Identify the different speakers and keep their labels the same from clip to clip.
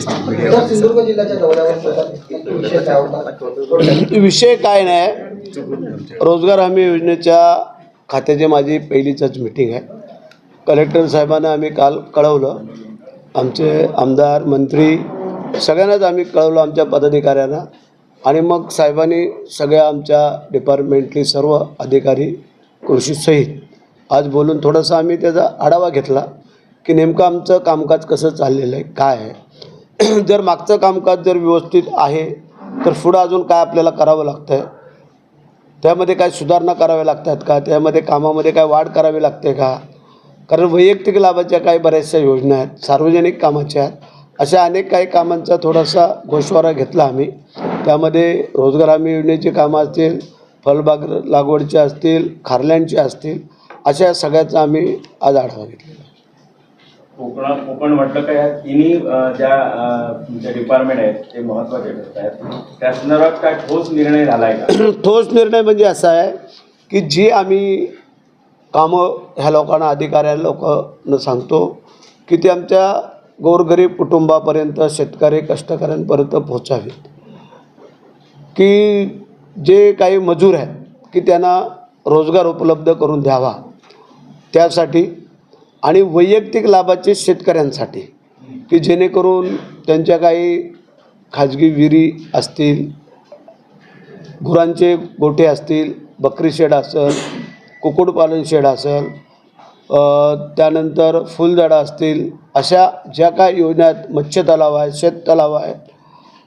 Speaker 1: सिंधुदुर्ग जिल्ह्याच्या दौऱ्यावर विषय काय
Speaker 2: नाही. रोजगार हमी योजनेच्या खात्याची माझी पहिलीचंच मिटिंग आहे. कलेक्टर साहेबांना आम्ही काल कळवलं. आमचे आमदार मंत्री सगळ्यांनाच आम्ही कळवलं आमच्या पदाधिकाऱ्यांना. आणि मग साहेबांनी सगळ्या आमच्या डिपार्टमेंटली सर्व अधिकारी कृषीसहित आज बोलून थोडंसं आम्ही त्याचा आढावा घेतला की नेमकं आमचं कामकाज कसं चाललेलं आहे काय आहे. जर मागचं कामकाज जर व्यवस्थित आहे तर पुढं अजून काय आपल्याला करावं लागतं आहे त्यामध्ये काय सुधारणा कराव्या लागतात का? त्यामध्ये कामामध्ये काय वाढ करावी लागते का? कारण वैयक्तिक लाभाच्या काही बऱ्याचशा योजना आहेत सार्वजनिक कामाच्या आहेत. अशा अनेक काही कामांचा थोडासा गोषवारा घेतला आम्ही. त्यामध्ये रोजगार हमी योजनेची कामं असतील फळबाग लागवडचे असतील खारल्यांची असतील अशा सगळ्याचा आम्ही आज आढावा घेतलेला
Speaker 3: कोकणा कोकण म्हटलं का या तिन्ही ज्या तुमच्या डिपार्टमेंट आहेत ते महत्त्वाचे ठरत आहेत त्या संदर्भात काय ठोस निर्णय झालाय का?
Speaker 2: ठोस निर्णय म्हणजे असा आहे की जी आम्ही कामं ह्या लोकांना अधिकाऱ्या लोकांना सांगतो की ते आमच्या गोरगरीब कुटुंबापर्यंत शेतकरी कष्टकऱ्यांपर्यंत पोहोचावीत. की जे काही मजूर आहेत की त्यांना रोजगार उपलब्ध करून द्यावा. त्यासाठी आणि वैयक्तिक लाभाचे शेतकऱ्यांसाठी की जेणेकरून त्यांच्या काही खाजगी विहिरी असतील गुरांचे गोठे असतील बकरी शेड असेल कुक्कुटपालन शेड असेल त्यानंतर फुलझाडं असतील अशा ज्या काय योजना आहेत मत्स्य तलाव आहे शेत तलाव आहेत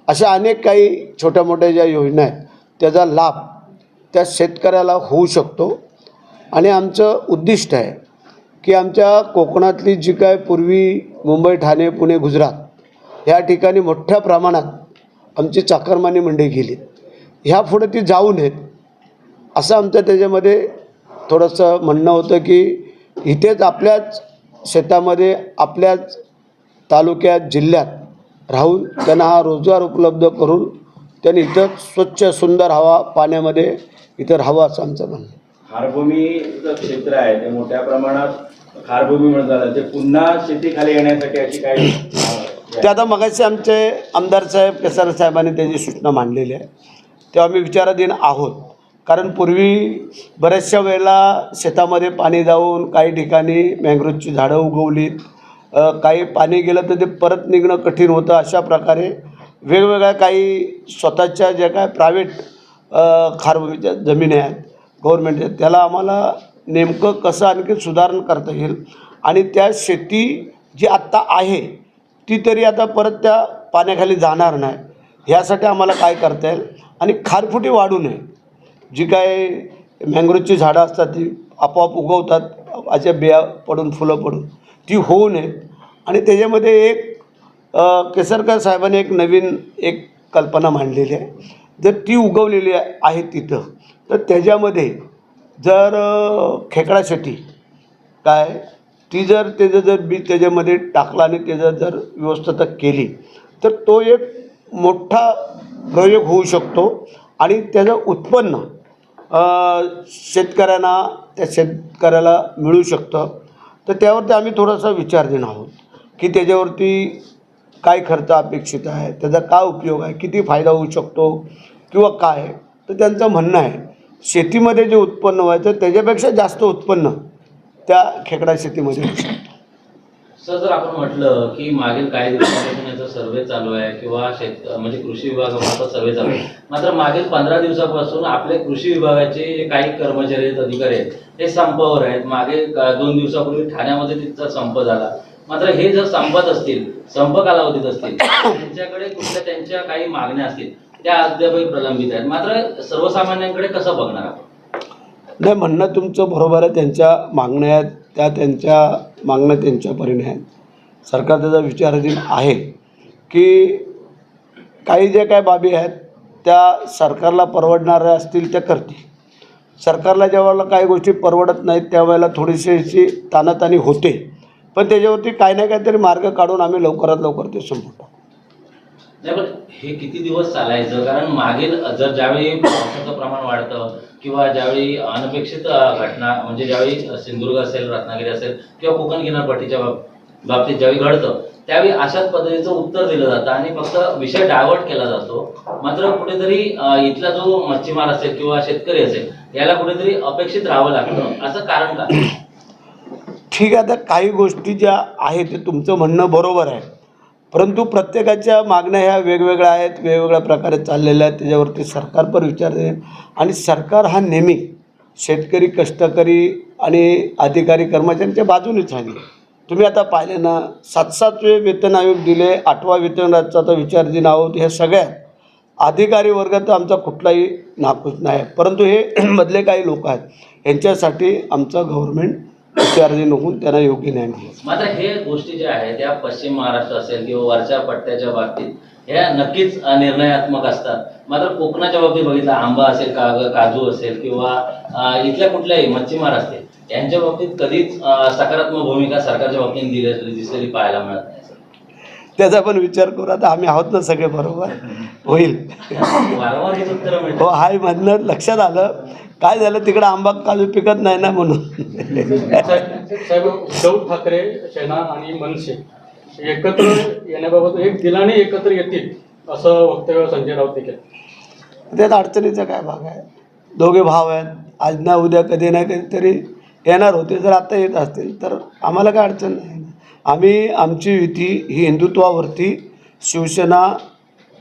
Speaker 2: अशा अनेक काही छोट्या मोठ्या ज्या योजना आहेत त्याचा लाभ त्या शेतकऱ्याला होऊ शकतो. आणि आमचं उद्दिष्ट आहे की आमच्या कोकणातली जी काय पूर्वी मुंबई ठाणे पुणे गुजरात ह्या ठिकाणी मोठ्या प्रमाणात आमची चाकरमानी मंडई गेली. ह्या पुढे ती जाऊ नयेत असं आमचं त्याच्यामध्ये थोडंसं म्हणणं होतं की इथेच आपल्याच शेतामध्ये आपल्याच तालुक्यात जिल्ह्यात राहून त्यांना हा रोजगार उपलब्ध करून त्यांनी इथं स्वच्छ सुंदर हवा पाण्यामध्ये इथं राहावं असं आमचं म्हणणं
Speaker 3: क्षेत्र आहे ते मोठ्या प्रमाणात खारभूमी म्हणून झालं. ते पुन्हा शेतीखाली येण्यासाठी अशी काही
Speaker 2: ते आता मगाशी आमचे आमदार साहेब केसर साहेबांनी त्याची सूचना मांडलेली आहे. तेव्हा आम्ही विचाराधीन आहोत. कारण पूर्वी बऱ्याचशा वेळेला शेतामध्ये पाणी जाऊन काही ठिकाणी मँग्रोजची झाडं उगवलीत. काही पाणी गेलं तर ते परत निघणं कठीण होतं. अशा प्रकारे वेगवेगळ्या काही स्वतःच्या ज्या काय प्रायव्हेट खारभूमीच्या जमिनी आहेत गव्हर्मेंटच्या त्याला आम्हाला नेमकं कसं आणखी सुधारणा करता येईल? आणि त्या शेती जी आत्ता आहे ती तरी आता परत त्या पाण्याखाली जाणार नाही. ह्यासाठी आम्हाला काय करता येईल? आणि खारफुटी वाढू नये. जी काय मँग्रोजची झाडं असतात ती आपोआप उगवतात अशा बिया पडून फुलं पडून ती होऊ नयेत. आणि त्याच्यामध्ये एक केसरकर साहेबांनी एक नवीन एक कल्पना मांडलेली आहे. जर ती उगवलेली आहे तिथं तर त्याच्यामध्ये जर खेकडा शेती काय? ती जर त्याचं जर बी त्याच्यामध्ये टाकलं आणि त्याचं जर व्यवस्था केली तर तो एक मोठा प्रयोग होऊ शकतो. आणि त्याचं उत्पन्न शेतकऱ्यांना त्या शेतकऱ्याला मिळू शकतं. तर त्यावरती आम्ही थोडासा विचार देणार आहोत की त्याच्यावरती काय खर्च अपेक्षित आहे त्याचा काय उपयोग आहे किती फायदा होऊ शकतो किंवा काय तर त्यांचं म्हणणं आहे शेतीमध्ये जे उत्पन्न व्हायचं त्याच्यापेक्षा जास्त उत्पन्न त्या खेकडा शेतीमध्ये
Speaker 4: सर जर आपण म्हटलं की मागील काही दिवसापासून याचा सर्वे चालू आहे किंवा शेत म्हणजे कृषी विभागामार्फत सर्वे चालू आहे मात्र मागील पंधरा दिवसापासून आपले कृषी विभागाचे जे काही कर्मचारी आहेत अधिकारी आहेत हे संपावर आहेत. मागे दोन दिवसापूर्वी ठाण्यामध्ये तिथचा संप झाला. मात्र हे जर संपत असतील संप कालावधीत असतील त्यांच्याकडे कुठल्या त्यांच्या काही मागण्या असतील त्या अद्यापही प्रलंबित आहेत. मात्र सर्वसामान्यांकडे कसं बघणार आपण?
Speaker 2: नाही म्हणणं तुमचं बरोबर आहे त्यांच्या मागण्या आहेत त्या त्यांच्या मागण्या त्यांच्या परीने आहेत. सरकार त्याचा विचाराधीन आहे की काही ज्या काय बाबी आहेत त्या सरकारला परवडणाऱ्या असतील त्या करतील. सरकारला ज्यावेळेला काही गोष्टी परवडत नाहीत त्यावेळेला थोडीशी अशी तानातानी होते. पण त्याच्यावरती काही ना काहीतरी मार्ग काढून आम्ही लवकरात लवकर ते संपवतो.
Speaker 4: नाही पण हे किती दिवस चालायचं? कारण मागील जर ज्यावेळी पावसाचं प्रमाण वाढतं किंवा ज्यावेळी अनपेक्षित घटना म्हणजे ज्यावेळी सिंधुदुर्ग असेल रत्नागिरी असेल किंवा कोकण किनारपट्टीच्या बाबतीत ज्यावेळी घडतं त्यावेळी अशाच पद्धतीचं उत्तर दिलं जातं आणि फक्त विषय डायव्हर्ट केला जातो. मात्र कुठेतरी इथला जो मच्छीमार असेल किंवा शेतकरी असेल याला कुठेतरी अपेक्षित राहावं लागतं. असं कारण का?
Speaker 2: ठीक आहे आता काही गोष्टी ज्या आहेत ते तुमचं म्हणणं बरोबर आहे. परंतु प्रत्येकाच्या मागण्या ह्या वेगवेगळ्या आहेत वेगवेगळ्या प्रकारे चाललेल्या आहेत. त्याच्यावरती सरकार पण विचार देईल आणि सरकार हा नेहमी शेतकरी कष्टकरी आणि अधिकारी कर्मचाऱ्यांच्या बाजूनेच आहे तुम्ही आता पाहिले ना सात सातवे वेतन आयोग दिले आठवा वेतन आता विचार दिन आहोत ह्या सगळ्यात अधिकारी वर्ग तर आमचा कुठलाही नाखूष नाही. आहे. परंतु हे मधले काही लोक आहेत यांच्यासाठी आमचं गव्हर्मेंट विचारधीन होऊन त्यांना योग्य न्याय मिळेल.
Speaker 4: मात्र हे गोष्टी ज्या आहेत त्या पश्चिम महाराष्ट्र असेल किंवा वरच्या पट्ट्याच्या बाबतीत ह्या नक्कीच निर्णयात्मक असतात. मात्र कोकणाच्या बाबतीत बघितलं आंबा असेल काग काजू असेल किंवा इथल्या कुठल्याही मच्छीमार असतील यांच्या बाबतीत कधीच सकारात्मक भूमिका सरकारच्या बाबतीत दिलेली दिसलेली पाहायला मिळत नाही.
Speaker 2: त्याचा पण विचार करू आता आम्ही आहोत ना सगळे बरोबर? होईल.
Speaker 4: वारंवार हीच उत्तरं
Speaker 2: हो हाय म्हणणं लक्षात आलं. काय झालं तिकडं आंबा काजू पिकत नाही ना म्हणून?
Speaker 5: साहेब उद्धव ठाकरे सेना आणि मनसे एकत्र येण्याबाबत एक दिलाने एकत्र येतील असं वक्तव्य संजय राऊत केलं.
Speaker 2: त्यात अडचणीचा काय भाग आहे? दोघे भाव आहेत. आज ना उद्या कधी ना कधीतरी येणार होते जर आता येत असतील तर आम्हाला काय अडचण नाही. आम्ही आमची युती ही हिंदुत्वावरती शिवसेना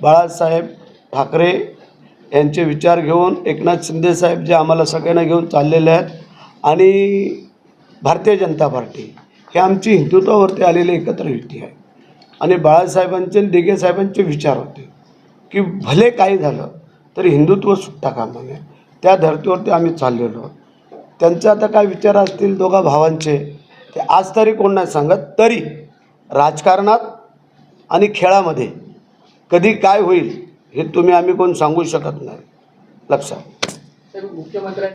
Speaker 2: बाळासाहेब ठाकरे यांचे विचार घेऊन एकनाथ शिंदेसाहेब जे आम्हाला सगळ्यांना घेऊन चाललेले आहेत आणि भारतीय जनता पार्टी हे आमची हिंदुत्वावरती आलेली एकत्र युती आहे. आणि बाळासाहेबांचे आणि दिघे साहेबांचे विचार होते की भले काही झालं तरी हिंदुत्व सुट्टा कामा नये. त्या धर्तीवरती आम्ही चाललेलो त्यांचे आता काय विचार असतील दोघा भावांचे ते आज तरी कोण नाही सांगत तरी राजकारणात आणि खेळामध्ये कधी काय होईल हे तुम्ही आम्ही कोण सांगू शकत नाही. लक्षात.
Speaker 5: मुख्यमंत्र्यांनी